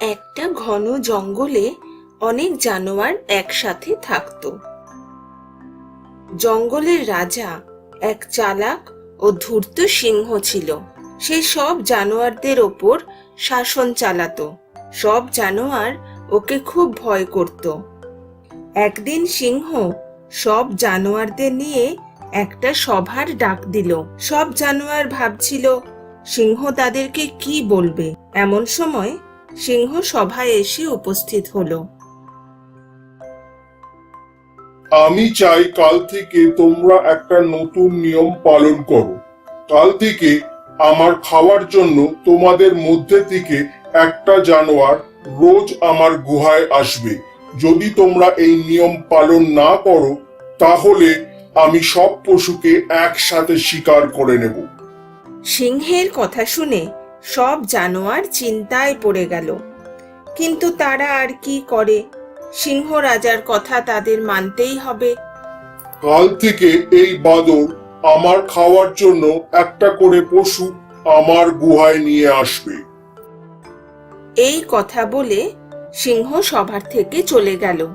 একটা ঘন জঙ্গলে অনেক জানোয়ার একসাথে থাকতো। জঙ্গলের রাজা এক চালাক ও ধূর্ত সিংহ ছিল। সে সব জানোয়ারদের ওপর শাসন চালাতো। সব জানোয়ার ওকে খুব ভয় করত। একদিন সিংহ সব জানোয়ারদের নিয়ে একটা সভার ডাক দিল। সব জানোয়ার ভাবছিল, সিংহ তাদেরকে কি বলবে? এমন সময় সিংহ সভায় এসে উপস্থিত হলো। আমি চাই কাল থেকে তোমরা একটা নতুন নিয়ম পালন করো। কাল থেকে আমার খাওয়ার জন্য তোমাদের মধ্যে থেকে একটা জানোয়ার রোজ আমার গুহায় আসবে। যদি তোমরা এই নিয়ম পালন না করো তাহলে আমি সব পশুকে একসাথে শিকার করে নেব। সিংহের কথা শুনে সব জানোয়ার চিন্তায় পড়ে গেল। কিন্তু তারা আর কি করে? সিংহ রাজার কথা তাদের মানতেই হবে। কাল থেকে এই বাদর আমার খাওয়ার জন্য একটা করে পশু আমার গুহায় নিয়ে আসবে। এই কথা বলে সিংহ সভার থেকে চলে গেল।